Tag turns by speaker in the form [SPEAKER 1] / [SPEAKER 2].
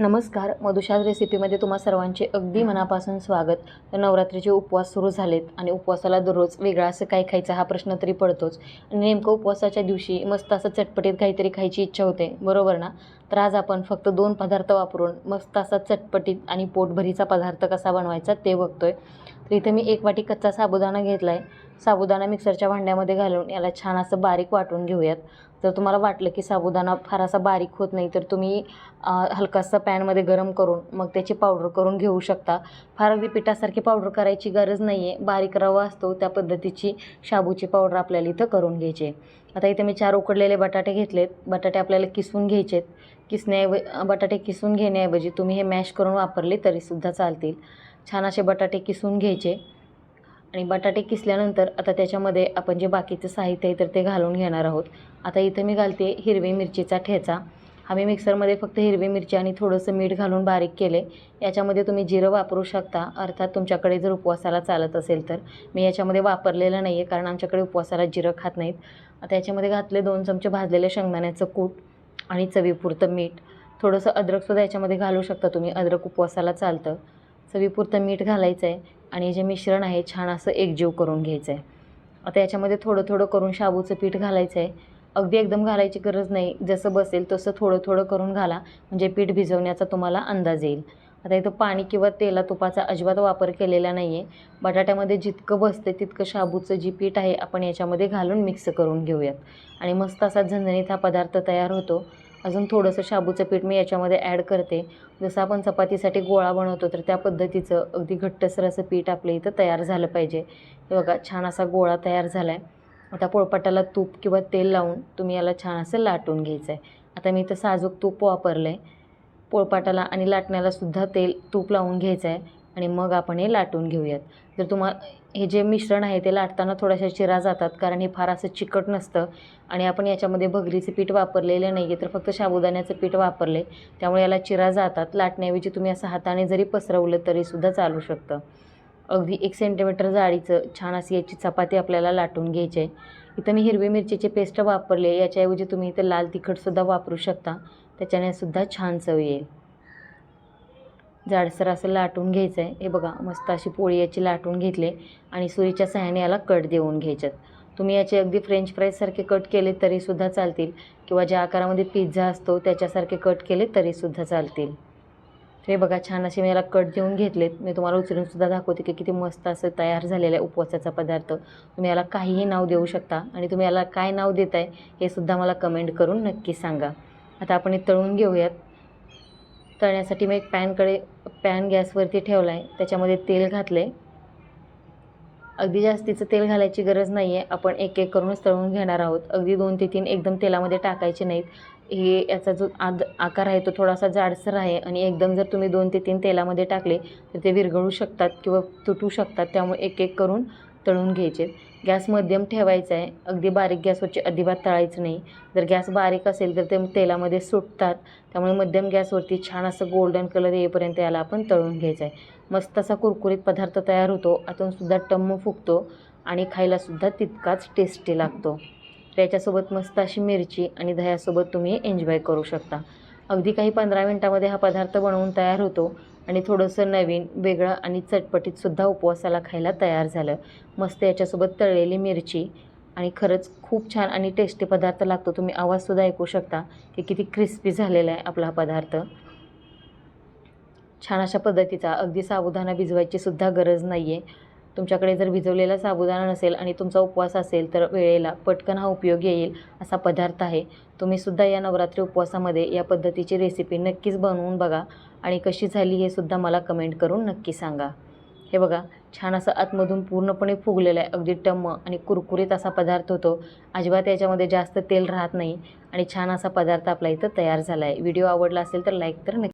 [SPEAKER 1] नमस्कार मधुशाद रेसिपीमध्ये तुम्हा सर्वांचे अगदी मनापासून स्वागत. तर नवरात्रीचे उपवास सुरू झालेत आणि उपवासाला दररोज वेगळा असं काय खायचं हा प्रश्न तरी पडतोच. आणि नेमकं उपवासाच्या दिवशी मस्त असं चटपटीत काहीतरी खायची इच्छा होते बरोबर ना? तर आज आपण फक्त दोन पदार्थ वापरून मस्त असा चटपटीत आणि पोटभरीचा पदार्थ कसा बनवायचा ते बघतोय. तर इथे मी एक वाटी कच्चा साबुदाणा घेतला आहे साबुदाणा मिक्सरच्या भांड्यामध्ये घालून याला छान असं बारीक वाटून घेऊयात. जर तुम्हाला वाटलं की साबुदाणा फार असा बारीक होत नाही तर तुम्ही हलकासा पॅनमध्ये गरम करून मग त्याची पावडर करून घेऊ शकता. फार अगदी पिठासारखी पावडर करायची गरज नाही आहे बारीक रवा असतो त्या पद्धतीची शाबूची पावडर आपल्याला इथं करून घ्यायची आहे. आता इथे मी चार उकडलेले बटाटे घेतलेत. बटाटे आपल्याला किसून घ्यायचे आहेत किसण्याऐव बटाटे किसून घेण्याऐवजी तुम्ही हे मॅश करून वापरले तरीसुद्धा चालतील. छान असे बटाटे किसून घ्यायचे. आणि बटाटे किसल्यानंतर आता त्याच्यामध्ये आपण जे बाकीचं साहित्य आहे तर ते घालून घेणार आहोत. आता इथं मी घालते हिरवी मिरचीचा ठेचा. हा मी मिक्सरमध्ये फक्त हिरवी मिरची आणि थोडंसं मीठ घालून बारीक केले. याच्यामध्ये तुम्ही जिरं वापरू शकता. अर्थात तुमच्याकडे जर उपवासाला चालत असेल तर. मी याच्यामध्ये वापरलेलं नाही आहे कारण आमच्याकडे उपवासाला जिरं खात नाहीत. आता याच्यामध्ये घातले दोन चमचे भाजलेले शेंगदाण्याचं कूट आणि चवीपुरतं मीठ. थोडंसं अद्रकसुद्धा याच्यामध्ये घालू शकता तुम्ही. अद्रक उपवासाला चालतं. चवीपुरतं मीठ घालायचं आहे आणि जे मिश्रण आहे छान असं एकजीव करून घ्यायचं आहे आता याच्यामध्ये थोडं थोडं करून शाबूचं पीठ घालायचं आहे अगदी एकदम घालायची गरज नाही. जसं बसेल तसं थोडं थोडं करून घाला. म्हणजे पीठ भिजवण्याचा तुम्हाला अंदाज येईल. आता इथं पाणी किंवा तेला तुपाचा अजिबात वापर केलेला नाही आहे बटाट्यामध्ये जितकं बसते तितकं शाबूचं जी पीठ आहे आपण याच्यामध्ये घालून मिक्स करून घेऊयात. आणि मस्त असा झणझणीत हा पदार्थ तयार होतो. अजून थोडंसं शाबूचं पीठ मी याच्यामध्ये ॲड करते. जसं आपण चपातीसाठी गोळा बनवतो तर त्या पद्धतीचं अगदी घट्टसर असं पीठ आपल्या इथं तयार झालं पाहिजे. हे बघा छान असा गोळा तयार झाला आहे आता पोळपाटाला तूप किंवा तेल लावून तुम्ही याला छान असं लाटून घ्यायचं आहे आता मी इथं साजूक तूप वापरलं आहे पोळपाटाला आणि लाटण्यालासुद्धा तेल तूप लावून घ्यायचं आहे आणि मग आपण हे लाटून घेऊयात. जर तुम्हा हे जे मिश्रण आहे ते लाटताना थोड्याशा चिरा जातात कारण हे फार असं चिकट नसतं आणि आपण याच्यामध्ये भगरीचं पीठ वापरलेलं नाही आहे तर फक्त साबुदाण्याचं पीठ वापरले त्यामुळे याला चिरा जातात. लाटण्याऐवजी तुम्ही असं हाताने जरी पसरवलं तरीसुद्धा चालू शकतं. अगदी एक सेंटीमीटर जाडीचं छान अशी याची चपाती आपल्याला लाटून घ्यायची आहे. इथं मी हिरवी मिरचीचे पेस्ट वापरले याच्याऐवजी तुम्ही इथं लाल तिखटसुद्धा वापरू शकता. त्याच्याने सुद्धा छान चव येईल. जाडसर असं लाटून घ्यायचं आहे हे बघा मस्त अशी पोळी याची लाटून घेतली आणि सुरीच्या सहाय्याने याला कट देऊन घ्यायच्यात. तुम्ही याचे अगदी फ्रेंच फ्राईजसारखे कट केले तरीसुद्धा चालतील. किंवा ज्या आकारामध्ये पिझ्झा असतो त्याच्यासारखे कट केले तरीसुद्धा चालतील. हे बघा छान असे मी याला कट देऊन घेतलेत. मी तुम्हाला उचलूनसुद्धा दाखवते की किती मस्त असं तयार झालेलं आहे उपवासाचा पदार्थ. तुम्ही याला काहीही नाव देऊ शकता आणि तुम्ही याला काय नाव देत आहे हे सुद्धा मला कमेंट करून नक्की सांगा. आता आपण हे तळून घेऊयात. तळण्यासाठी मी एक पॅनकडे पॅन गॅसवरती ठेवला आहे त्याच्यामध्ये तेल घातले अगदी जास्तीचं तेल घालायची गरज नाही आहे आपण एक एक करूनच तळून घेणार आहोत. अगदी दोन ते तीन एकदम तेलामध्ये टाकायचे नाहीत. हे याचा जो आद आकार आहे तो थोडासा जाडसर आहे आणि एकदम जर तुम्ही दोन ते तीन तेलामध्ये टाकले तर ते विरघळू शकतात किंवा तुटू शकतात. त्यामुळे एक एक करून तळून घ्यायचे. गॅस मध्यम ठेवायचा आहे. अगदी बारीक गॅसवरची अजिबात तळायचं नाही. जर गॅस बारीक असेल तर ते तेलामध्ये सुटतात. त्यामुळे मध्यम गॅसवरती छान असं गोल्डन कलर येईपर्यंत याला आपण तळून घ्यायचं आहे. मस्त असा कुरकुरीत पदार्थ तयार होतो. आतूनसुद्धा टम्म फुगतो आणि खायलासुद्धा तितकाच टेस्टी लागतो. त्याच्यासोबत मस्त अशी मिरची आणि दह्यासोबत तुम्ही एन्जॉय करू शकता. अगदी काही पंधरा मिनटामध्ये हा पदार्थ बनवून तयार होतो. आणि थोडंसं नवीन वेगळं आणि चटपटीतसुद्धा उपवासाला खायला तयार झालं. मस्त याच्यासोबत तळलेली मिरची आणि खरंच खूप छान आणि टेस्टी पदार्थ लागतो. तुम्ही आवाजसुद्धा ऐकू शकता की किती क्रिस्पी झालेला आहे आपला हा पदार्थ. छान अशा पद्धतीचा अगदी साबुदाणा भिजवायची सुद्धा गरज नाही आहे तुमच्याकडे जर भिजवलेला साबुदाणा नसेल आणि तुमचा उपवास असेल तर वेळेला पटकन हा उपयोग येईल असा पदार्थ आहे. तुम्हीसुद्धा या नवरात्री उपवासामध्ये या पद्धतीची रेसिपी नक्कीच बनवून बघा आणि कशी झाली हे सुद्धा मला कमेंट करून नक्की सांगा. हे बघा छान असं आतमधून पूर्णपणे फुगलेलं आहे. अगदी टम्म आणि कुरकुरीत असा पदार्थ होतो. अजिबात याच्यामध्ये जास्त तेल राहत नाही आणि छान असा पदार्थ आपला इथं तयार झाला आहे. व्हिडिओ आवडला असेल तर लाईक तर नक्की